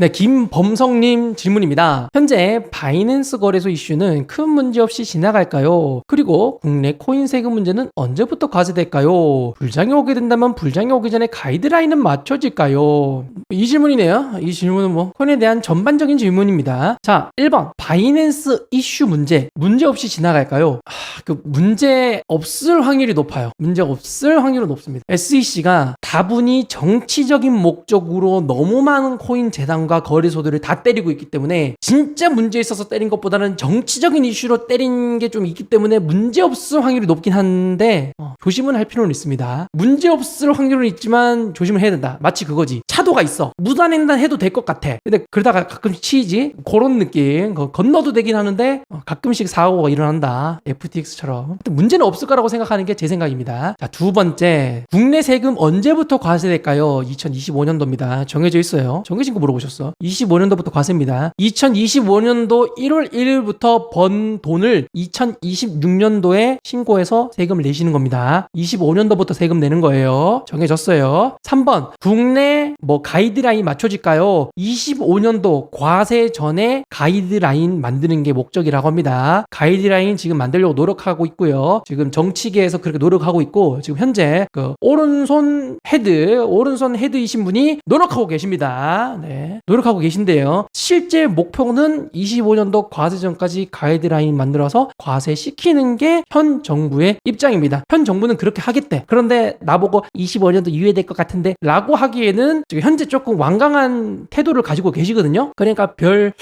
네, 김범성님 질문입니다. 현재 바이낸스 거래소 이슈는 큰 문제 없이 지나갈까요? 그리고 국내 코인 세금 문제는 언제부터 과세될까요? 불장이 오게 된다면 불장이 오기 전에 가이드라인은 맞춰질까요? 이 질문이네요. 이 질문은 뭐 코인에 대한 전반적인 질문입니다. 자, 1번 바이낸스 이슈 문제 문제 없이 지나갈까요? 하, 그 문제 없을 확률이 높아요. 문제 없을 확률은 높습니다. SEC가 다분히 정치적인 목적으로 너무 많은 코인 재단 과 거래소들을 다 때리고 있기 때문에 진짜 문제 있어서 때린 것보다는 정치적인 이슈로 때린 게 좀 있기 때문에 문제 없을 확률이 높긴 한데 어, 조심은 할 필요는 있습니다. 문제 없을 확률은 있지만 조심을 해야 된다. 마치 그거지. 차도가 있어. 무단횡단 해도 될 것 같아. 근데 그러다가 가끔씩 치이지. 그런 느낌. 거- 건너도 되긴 하는데 어, 가끔씩 사고가 일어난다. FTX처럼. 문제는 없을 거라고 생각하는 게 제 생각입니다. 자, 두 번째. 국내 세금 언제부터 과세될까요? 2025년도입니다. 정해져 있어요. 정해진 거 물어보셨어. 25년도부터 과세입니다. 2025년도 1월 1일부터 번 돈을 2026년도에 신고해서 세금을 내시는 겁니다. 25년도부터 세금 내는 거예요. 정해졌어요. 3번. 국내 뭐 가이드라인 맞춰질까요? 25년도 과세 전에 가이드라인 만드는 게 목적이라고 합니다. 가이드라인 지금 만들려고 노력하고 있고요. 지금 정치계에서 그렇게 노력하고 있고 지금 현재 그 오른손 헤드, 오른손 헤드이신 분이 노력하고 계십니다. 네. 노력하고 계신데요. 실제 목표는 25년도 과세 전까지 가이드라인 만들어서 과세시키는 게 현 정부의 입장입니다. 현 정부는 그렇게 하겠대. 그런데 나보고 25년도 이후에 것 같은데 라고 하기에는 지금 현재 조금 완강한 태도를 가지고 계시거든요. 그러니까 별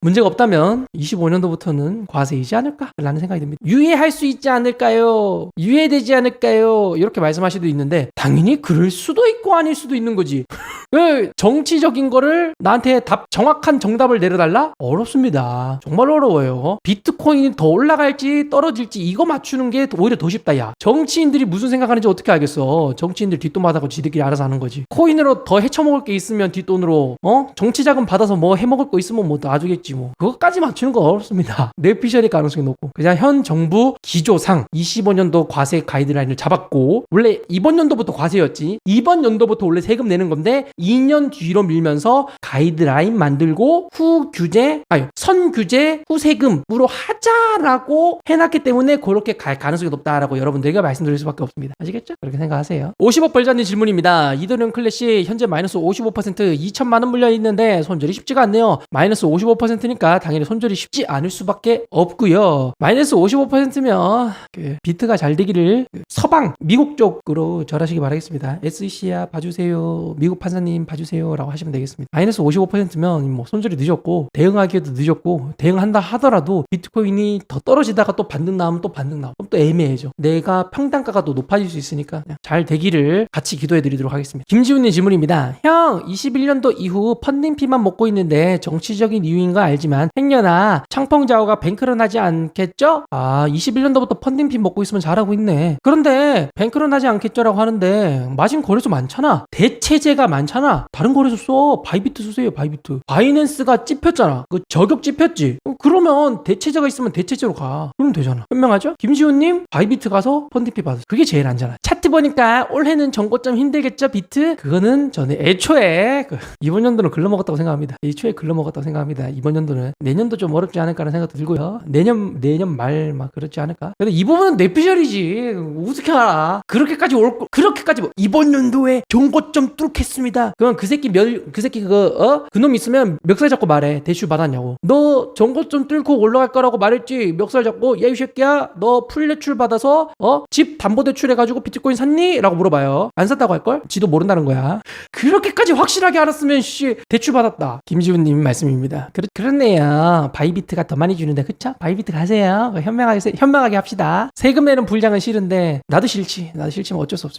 문제가 없다면 25년도부터는 과세이지 않을까? 라는 생각이 듭니다. 유예할 수 있지 않을까요? 유예되지 않을까요? 이렇게 말씀하실 수도 있는데 당연히 그럴 수도 있고 아닐 수도 있는 거지. 왜 정치적인 거를 나한테 답 정확한 정답을 내려달라? 어렵습니다. 정말 어려워요. 비트코인이 더 올라갈지 떨어질지 이거 맞추는 게 오히려 더 쉽다 야. 정치인들이 무슨 생각하는지 어떻게 알겠어? 정치인들 뒷돈 받아고 지들끼리 알아서 하는 거지. 코인으로 더 헤쳐먹을 게 있으면 뒷돈으로 어 정치 자금 받아서 뭐 해먹을 거 있으면 뭐 놔주겠지 뭐. 그것까지 맞추는 거 어렵습니다. 뇌피셜이 가능성이 높고 그냥 현 정부 기조상 25년도 과세 가이드라인을 잡았고 원래 이번 연도부터 과세였지. 이번 연도부터 원래 세금 내는 건데 2년 뒤로 밀면서 가이드라인 만들고 후 규제 아니 선 규제 후 세금으로 하자라고 해놨기 때문에 그렇게 갈 가능성이 높다라고 여러분들에게 말씀드릴 수밖에 없습니다. 아시겠죠? 그렇게 생각하세요. 50억 벌자님 질문입니다. 이더리움 클래시 현재 마이너스 55% 2천만 원 물려 있는데 손절이 쉽지가 않네요. 마이너스 55%니까 당연히 손절이 쉽지 않을 수밖에 없고요. 마이너스 55%면 그 비트가 잘 되기를 그 서방 미국 쪽으로 절하시기 바라겠습니다. SEC야 봐주세요. 미국 판사님 봐주세요라고 하시면 되겠습니다. 마이너스 55%면 뭐 손절이 늦었고 대응하기에도 늦었고 대응한다 하더라도 비트코인이 더 떨어지다가 또 반등 나오면 또 반등 나오면 또 애매해져. 내가 평단가가 또 높아질 수 있으니까 잘 되기를 같이 기도해 드리도록 하겠습니다. 김지훈님 질문입니다. 형 21년도 이후 펀딩피만 먹고 있는데 정치적인 이유인 거 알지만 행여나 창펑자오가 뱅크런 하지 않겠죠? 아 21년도부터 펀딩피 먹고 있으면 잘하고 있네. 그런데 뱅크런 하지 않겠죠라고 하는데 마진 거래소 많잖아. 대체제가 많잖아. 다른 거래소 써. 바이비트 쓰세요. 바이비트. 바이낸스가 찝혔잖아. 그 저격 찝혔지. 어, 그러면 대체제가 있으면 대체제로 가. 그러면 되잖아. 현명하죠? 김시훈님 바이비트 가서 펀딩피 받으세요. 그게 제일 안전하. 차트 보니까 올해는 정고점 힘들겠죠 비트? 그거는 저는 애초에 그 이번 연도는 글러먹었다고 생각합니다. 애초에 글러먹었다고 생각합니다. 이번 연도는 내년도 좀 어렵지 않을까라는 생각도 들고요. 내년 내년 말 막 그렇지 않을까? 근데 이 부분은 내피셜이지. 어떻게 알아? 그렇게까지 올 거- 그렇게까지 뭐 이번 연도에 정고점 뚫겠습니다. 그럼 그 새끼 멸그 새끼 그거 어? 그놈 있으면 멱살 잡고 말해. 대출 받았냐고. 너 정고점 뚫고 올라갈 거라고 말했지. 멱살 잡고 야이 새끼야 너 풀대출 받아서 어? 집 담보대출 해가지고 비트코인 샀니? 라고 물어봐요. 안 샀다고 할걸? 지도 모른다는 거야. 그렇게까지 확실하게 알았으면 씨 대출 받았다. 김지훈님 말씀입니다. 그렇, 그렇네요. 바이비트가 더 많이 주는데 그쵸? 바이비트 가세요. 현명하게 세- 현명하게 합시다. 세금 내는 불장은 싫은데 나도 싫지. 나도 싫지만 어쩔 수 없어.